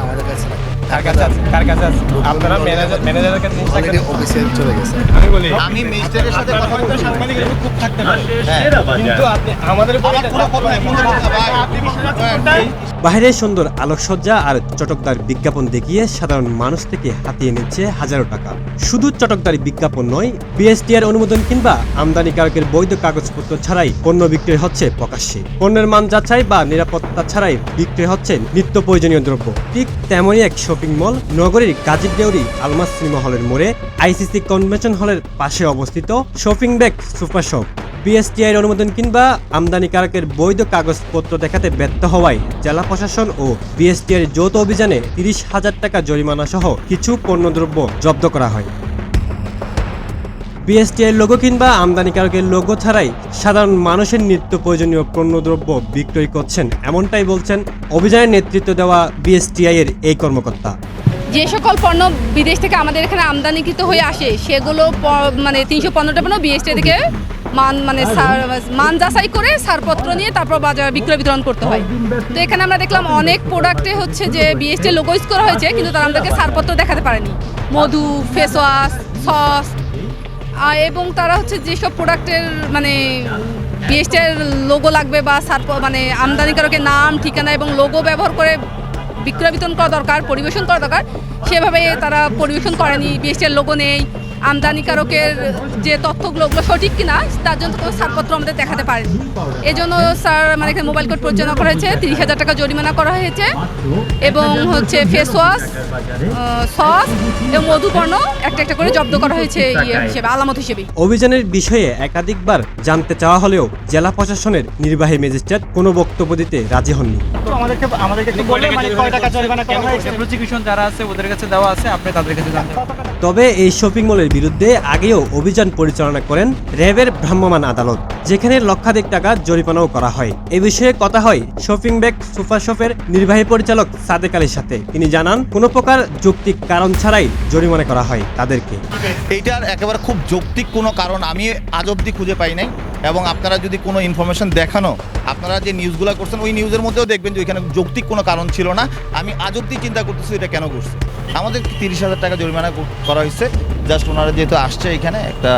আমাদের কাছে কাছে আছে? কাছে আছে? আপনারা ম্যানেজার ম্যানেজারের কাছে অলরেডি চলে গেছে। আমি বলি আমি ম্যাজিস্ট্রেটের সাথে কথা বলতে সাংবাদিকের উপর খুব থাকতে পারে। হ্যাঁ। কিন্তু আপনি আমাদের উপর কথা নাই, কোনো কথা ভাই। বাইরে সুন্দর আলোকসজ্জা আর চটকদার বিজ্ঞাপন দেখিয়ে সাধারণ মানুষ থেকে হাতিয়ে নিচ্ছে হাজারো টাকা। শুধু চটকদারি বিজ্ঞাপন নয়, বিএসটিআর অনুমোদন কিংবা আমদানিকারকের বৈধ কাগজপত্র ছাড়াই পণ্য বিক্রি হচ্ছে প্রকাশ্যে। পণ্যের মান যাচাই বা নিরাপত্তা ছাড়াই বিক্রি হচ্ছে নিত্য প্রয়োজনীয় দ্রব্য। ঠিক তেমনই এক শপিং মল, নগরীর গাজীর দেউরি আলমাস সিনেমা হলের মোড়ে আইসিসি কনভেনশন হলের পাশে অবস্থিত shopping bag super shop. BSTI অনুমোদন কিংবা আমদানিকারকের বৈধ কাগজপত্র দেখাতে ব্যর্থ হওয়ায় জেলা প্রশাসন ও বিএসটিআই যৌথ অভিযানে তিরিশ হাজার টাকা জরিমানা সহ কিছু পণ্যদ্রব্য জব্দ করা হয়। বিএসটিআই লোগো কিংবা আমদানিকারকের লোগো ছাড়াই সাধারণ মানুষের নিত্য প্রয়োজনীয় পণ্যদ্রব্য বিক্রয় করছেন, এমনটাই বলছেন অভিযানের নেতৃত্ব দেওয়া বিএসটিআই এর এই কর্মকর্তা। যে সকল পণ্য বিদেশ থেকে আমাদের এখানে আমদানিকৃত হয়ে আসে, সেগুলো মানে তিনশো পনেরোটা পণ্য বিএসটি থেকে মান মানে মান যাচাই করে ছাড়পত্র নিয়ে তারপর বাজারে, বিক্রয় বিতরণ করতে হয়। তো এখানে আমরা দেখলাম অনেক প্রোডাক্টে হচ্ছে যে বিএসটি লোগো ইউজ করা হয়েছে, কিন্তু তারা আমাদেরকে ছাড়পত্র দেখাতে পারেনি। মধু ফেস ওয়াশ সস এবং তারা হচ্ছে যেসব প্রোডাক্টের মানে বিএসটির লোগো লাগবে বা সার মানে আমদানিকারকের নাম, ঠিকানা এবং লোগো ব্যবহার করে বিক্রয় বিতরণ করা দরকার পরিবেশন করা দরকার সেভাবে তারা পরিবেশন করেনি বিএসটির লোগো নেই আমদানিকারকের যে তথ্যগুলো ওগুলো সঠিক কিনা তার জন্য তো ছাড়পত্র আমাদের দেখাতে পারেনি। এই জন্য স্যার মানে এখানে মোবাইল কোড পরিচালনা করা হয়েছে তিরিশ হাজার টাকা জরিমানা করা হয়েছে এবং হচ্ছে ফেস ওয়াশ সস এবং মধুপর্ণ একটা একটা করে জব্দ করা হয়েছে ইয়ে হিসেবে আলামত হিসেবে। অভিযানের বিষয়ে একাধিকবার জানতে চাওয়া হলেও জেলা প্রশাসনের নির্বাহী ম্যাজিস্ট্রেট কোনো বক্তব্য দিতে রাজি হননি। আমাদেরকে আমাদেরকে মানে কয় টাকা জরিমানা করা হয়েছে? প্রসিকিউশন যারা আছে ওদের কাছে দেওয়া আছে আপনি তাদের কাছে জানতে। তবে এই শপিং মলের বিরুদ্ধে আগেও অভিযান পরিচালনা করেন র্যাবের ভ্রাম্যমাণ আদালত, যেখানে লক্ষাধিক টাকা জরিমানাও করা হয়। এ বিষয়ে কথা হয় শপিং ব্যাগ সুপার শপের নির্বাহী পরিচালক সাদেক আলীর সাথে। তিনি জানান, কোনো প্রকার যৌক্তিক কারণ ছাড়াই জরিমানা করা হয় তাদেরকে। এইটার একেবারে খুব যৌক্তিক কোনো কারণ আমি আজ অবধি খুঁজে পাই নাই এবং আপনারা যদি কোনো ইনফরমেশন দেখানো আপনারা যে নিউজগুলো করছেন ওই নিউজের মধ্যেও দেখবেন যে ওইখানে যৌক্তিক কোনো কারণ ছিল না। আমি আজ অবধি চিন্তা করতেছি এটা কেন করছে। আমাদের তিরিশ হাজার টাকা জরিমানা করা হয়েছে। জাস্ট ওনারা যেহেতু আসছে এখানে একটা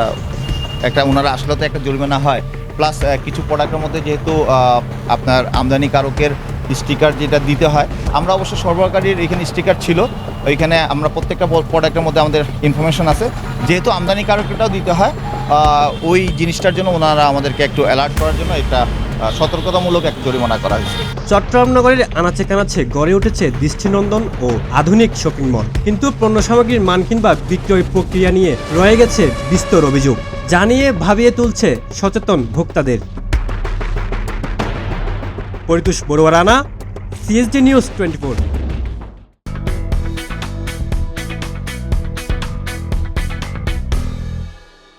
একটা ওনারা আসলে তো একটা জরিমানা হয়। প্লাস কিছু প্রোডাক্টের মধ্যে যেহেতু আপনার আমদানিকারকের স্টিকার যেটা দিতে হয় আমরা অবশ্য সরবরাহকারীর এখানে স্টিকার ছিল। ওইখানে আমরা প্রত্যেকটা প্রোডাক্টের মধ্যে আমাদের ইনফরমেশন আছে। যেহেতু আমদানিকারকটাও দিতে হয় ওই জিনিসটার জন্য ওনারা আমাদেরকে একটু অ্যালার্ট করার জন্য আহ, সতর্কতামূলক এক জরিমানা করা হয়েছে। চট্টগ্রাম নগরের আনাচে কানাচে গড়ে উঠেছে দৃষ্টিনন্দন ও আধুনিক শপিং মল। কিন্তু পণ্য সামগ্রীর মান কিংবা বিক্রয় প্রক্রিয়া নিয়ে রয়ে গেছে বিস্তর অভিযোগ। জানিয়ে ভাবিয়ে তুলছে সচেতন ভোক্তাদের। Paritosh Barua Rana CSD news twenty